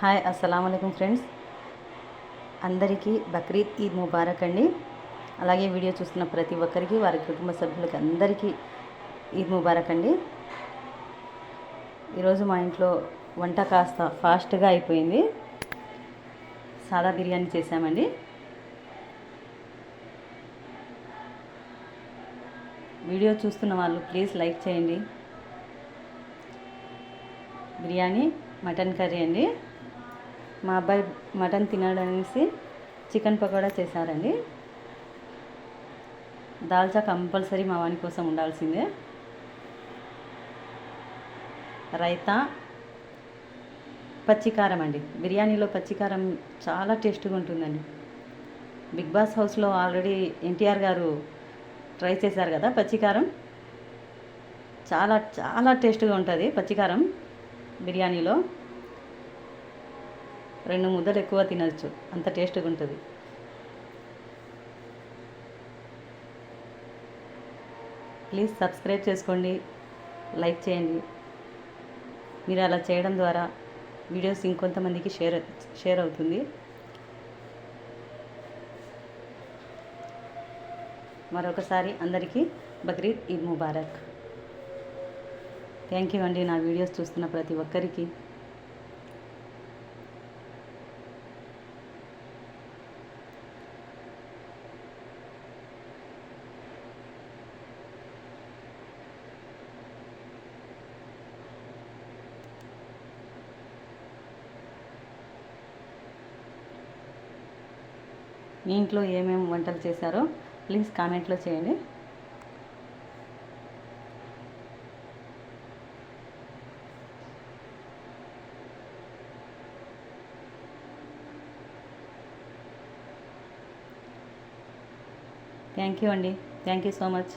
Hi అస్సలం friends. అందరికీ బక్రీద్ ఈద్ ముబారక్ అండి. అలాగే వీడియో చూస్తున్న ప్రతి ఒక్కరికి వారి కుటుంబ సభ్యులకి అందరికీ ఈద్ ముబారక్ అండి. ఈరోజు మా ఇంట్లో వంట కాస్త ఫాస్ట్గా అయిపోయింది. సాదా బిర్యానీ చేశామండి. వీడియో చూస్తున్న వాళ్ళు ప్లీజ్ లైక్ చేయండి. బిర్యానీ మటన్ కర్రీ అండి. మా అబ్బాయి మటన్ తినడనేసి చికెన్ పకోడా చేశారండి. దాల్చా కంపల్సరీ మా వాని కోసం ఉండాల్సిందే. రైతా పచ్చికారం అండి. బిర్యానీలో పచ్చికారం చాలా టేస్ట్గా ఉంటుందండి. బిగ్ బాస్ హౌస్లో ఆల్రెడీ ఎన్టీఆర్ గారు ట్రై చేశారు కదా పచ్చికారం. చాలా చాలా టేస్ట్గా ఉంటుంది పచ్చికారం బిర్యానీలో. రెండు ముద్దలు ఎక్కువ తినచ్చు. అంత టేస్ట్గా ఉంటుంది. ప్లీజ్ సబ్స్క్రైబ్ చేసుకోండి. లైక్ చేయండి. మీరు అలా చేయడం ద్వారా వీడియోస్ ఇంకొంతమందికి షేర్ షేర్ అవుతుంది. మరొకసారి అందరికీ బక్రీద్ ఈద్ ముబారక్. థ్యాంక్ యూ అండి నా వీడియోస్ చూస్తున్న ప్రతి ఒక్కరికి. మీ ఇంట్లో ఏమేమి వంటలు చేశారో ప్లీజ్ కామెంట్లో చేయండి. థ్యాంక్ యూ అండి. Thank you so much